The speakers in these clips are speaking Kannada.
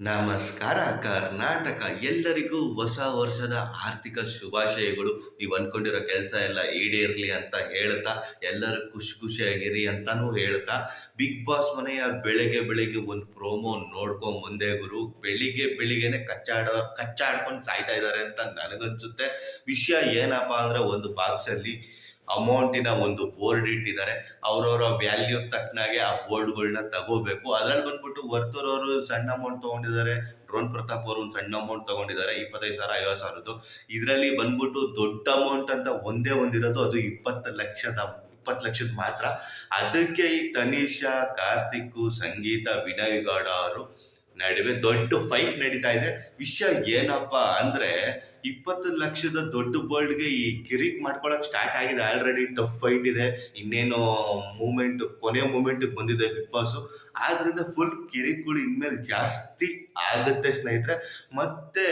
ನಮಸ್ಕಾರ, ಕರ್ನಾಟಕ. ಎಲ್ಲರಿಗೂ ಹೊಸ ವರ್ಷದ ಆರ್ಥಿಕ ಶುಭಾಶಯಗಳು. ನೀವು ಅನ್ಕೊಂಡಿರೋ ಕೆಲಸ ಎಲ್ಲ ಈಡೇರ್ಲಿ ಅಂತ ಹೇಳ್ತಾ, ಎಲ್ಲರೂ ಖುಷಿ ಖುಷಿಯಾಗಿರಿ ಅಂತಾನೂ ಹೇಳ್ತಾ, ಬಿಗ್ ಬಾಸ್ ಮನೆಯ ಬೆಳಗ್ಗೆ ಬೆಳಗ್ಗೆ ಒಂದು ಪ್ರೋಮೋ ನೋಡ್ಕೊಂಡ್ ಮುಂದೆ ಗುರು. ಬೆಳಿಗ್ಗೆ ಬೆಳಿಗ್ಗೆನೆ ಕಚ್ಚಾಡ, ಕಚ್ಚಾಡ್ಕೊಂಡು ಸಾಯ್ತಾ ಇದ್ದಾರೆ ಅಂತ ನನಗನ್ಸುತ್ತೆ. ವಿಷಯ ಏನಪ್ಪಾ ಅಂದ್ರೆ ಒಂದು ಬಾಕ್ಸ್ ಅಲ್ಲಿ ಅಮೌಂಟಿನ ಒಂದು ಬೋರ್ಡ್ ಇಟ್ಟಿದ್ದಾರೆ. ಅವರವರ ವ್ಯಾಲ್ಯೂ ತಕ್ಕನಾಗೆ ಆ ಬೋರ್ಡ್ಗಳನ್ನ ತಗೋಬೇಕು. ಅದ್ರಲ್ಲಿ ಬಂದ್ಬಿಟ್ಟು ವರ್ತೂರ್ ಅವರು ಸಣ್ಣ ಅಮೌಂಟ್ ತಗೊಂಡಿದ್ದಾರೆ. ಡ್ರೋನ್ ಪ್ರತಾಪ್ ಅವರು ಒಂದು ಸಣ್ಣ ಅಮೌಂಟ್ ತಗೊಂಡಿದ್ದಾರೆ. ಇಪ್ಪತ್ತೈದು ಸಾವಿರ, ಐವತ್ತು ಸಾವಿರದ್ದು. ಇದರಲ್ಲಿ ಬಂದ್ಬಿಟ್ಟು ದೊಡ್ಡ ಅಮೌಂಟ್ ಅಂತ ಒಂದೇ ಒಂದಿರೋದು ಅದು ಇಪ್ಪತ್ತು ಲಕ್ಷದ ಇಪ್ಪತ್ತು ಲಕ್ಷದ ಮಾತ್ರ. ಅದಕ್ಕೆ ಈ ತನಿಷಾ, ಕಾರ್ತಿಕ್, ಸಂಗೀತ, ವಿನಯ್ ಗೌಡ ಅವರು ನಡುವೆ ದೊಡ್ಡ ಫೈಟ್ ನಡೀತಾ ಇದೆ. ವಿಷಯ ಏನಪ್ಪಾ ಅಂದ್ರೆ ಇಪ್ಪತ್ತು ಲಕ್ಷದ ದೊಡ್ಡ ವರ್ಲ್ಡ್ಗೆ ಈ ಕಿರಿಕ್ ಮಾಡ್ಕೊಳಕ್ ಸ್ಟಾರ್ಟ್ ಆಗಿದೆ. ಆಲ್ರೆಡಿ ಟಫ್ ಫೈಟ್ ಇದೆ. ಇನ್ನೇನು ಮೂಮೆಂಟ್ ಕೊನೆಯ ಮೂಮೆಂಟ್ ಬಂದಿದೆ ಬಿಗ್ ಬಾಸ್ ಆದ್ರಿಂದ ಫುಲ್ ಕಿರಿಕ್ಗಳು ಇನ್ಮೇಲೆ ಜಾಸ್ತಿ ಆಗುತ್ತೆ ಸ್ನೇಹಿತರೆ. ಮತ್ತೆ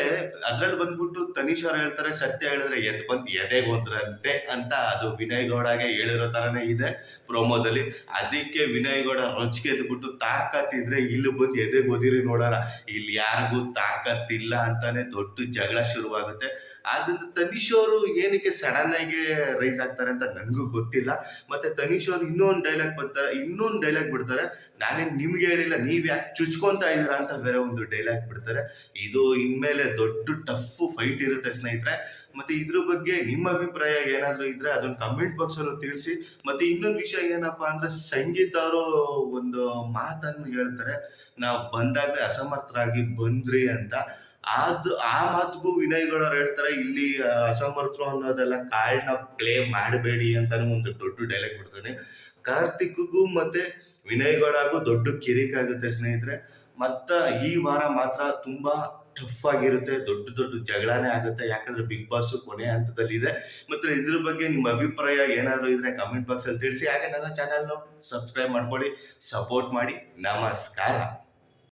ಅದ್ರಲ್ಲಿ ಬಂದ್ಬಿಟ್ಟು ತನೀಶ್ ಅವ್ರು ಹೇಳ್ತಾರೆ, ಸತ್ಯ ಹೇಳಿದ್ರೆ ಎದ್ ಬಂದು ಎದೆಗೋದ್ರಂತೆ ಅಂತ ಅದು ವಿನಯ್ ಗೌಡಗೆ ಹೇಳಿರೋ ತರನೇ ಇದೆ ಪ್ರೋಮೋದಲ್ಲಿ ಅದಕ್ಕೆ ವಿನಯ್ ಗೌಡ ರೊಚ್ಚಿಗೆ ಎದ್ಬಿಟ್ಟು ತಾಕತ್ತಿದ್ರೆ ಇಲ್ಲಿ ಬಂದು ಎದೆಗೆ ಓದಿರಿ ನೋಡೋಣ. ಇಲ್ಲಿ ಯಾರಿಗೂ ತಾಕತ್ತಿಲ್ಲ ಅಂತಾನೆ ದೊಡ್ಡ ಜಗಳ ಶುರುವಾಗುತ್ತೆ. ಆದ್ರಿಂದ ತನಿಷ್ ಅವರು ಏನಕ್ಕೆ ಸಡನ್ ಆಗಿ ರೈಸ್ ಆಗ್ತಾರೆ ಅಂತ ನನಗೂ ಗೊತ್ತಿಲ್ಲ. ಮತ್ತೆ ತನಿಷ್ ಅವರು ಇನ್ನೊಂದು ಡೈಲಾಗ್ ಬರ್ತಾರೆ, ಇನ್ನೊಂದು ಡೈಲಾಗ್ ಬಿಡ್ತಾರೆ. ನಾನೇ ನಿಮ್ಗೆ ಹೇಳಿಲ್ಲ, ನೀವ್ ಯಾಕೆ ಚುಚ್ಕೊಂತ ಇದೀರಾ ಅಂತ ಬೇರೆ ಒಂದು ಡೈಲಾಗ್ ಬಿಡ್ತಾರೆ. ಇದು ಇನ್ಮೇಲೆ ದೊಡ್ಡ ಟಫ್ ಫೈಟ್ ಇರುತ್ತೆ ಸ್ನೇಹಿತರೆ. ಮತ್ತೆ ಇದ್ರ ಬಗ್ಗೆ ನಿಮ್ಮ ಅಭಿಪ್ರಾಯ ಏನಾದರೂ ಇದ್ರೆ ಅದನ್ನ ಕಮೆಂಟ್ ಬಾಕ್ಸ್ ಅಲ್ಲೂ ತಿಳಿಸಿ. ಮತ್ತೆ ಇನ್ನೊಂದು ವಿಷಯ ಏನಪ್ಪಾ ಅಂದ್ರೆ ಸಂಗೀತ ಅವರು ಒಂದು ಮಾತನ್ನು ಹೇಳ್ತಾರೆ. ನಾವು ಬಂದಾಗ ಅಸಮರ್ಥರಾಗಿ ಬಂದ್ರಿ ಅಂತ. ಆದ್ ಆ ಮಾತಿಗೂ ವಿನಯ್ ಗೌಡರು ಹೇಳ್ತಾರೆ, ಇಲ್ಲಿ ಅಸಮರ್ಥರು ಅನ್ನೋದೆಲ್ಲ ಕಾಳನ್ನ ಪ್ಲೇ ಮಾಡಬೇಡಿ ಅಂತಾನು ಒಂದು ದೊಡ್ಡ ಡೈಲಾಗ್ ಬಿಡ್ತಾನೆ. ಕಾರ್ತಿಕ್ಗೂ ಮತ್ತೆ ವಿನಯ್ ಗೌಡಗೂ ದೊಡ್ಡ ಕಿರಿಕ್ ಆಗುತ್ತೆ ಸ್ನೇಹಿತರೆ. ಮತ್ತ ಈ ವಾರ ಮಾತ್ರ ತುಂಬಾ ಟಫ್ ಆಗಿರುತ್ತೆ, ದೊಡ್ಡ ದೊಡ್ಡ ಜಗಳಾನೇ ಆಗುತ್ತೆ. ಯಾಕಂದ್ರೆ ಬಿಗ್ ಬಾಸ್ ಕೊನೆ ಹಂತದಲ್ಲಿ ಇದೆ. ಮತ್ತೆ ಇದ್ರ ಬಗ್ಗೆ ನಿಮ್ಮ ಅಭಿಪ್ರಾಯ ಏನಾದರೂ ಇದ್ರೆ ಕಮೆಂಟ್ ಬಾಕ್ಸ್ ಅಲ್ಲಿ ತಿಳಿಸಿ. ಹಾಗೆ ನನ್ನ ಚಾನಲ್ನ ಸಬ್ಸ್ಕ್ರೈಬ್ ಮಾಡ್ಕೊಳ್ಳಿ ಸಪೋರ್ಟ್ ಮಾಡಿ. ನಮಸ್ಕಾರ.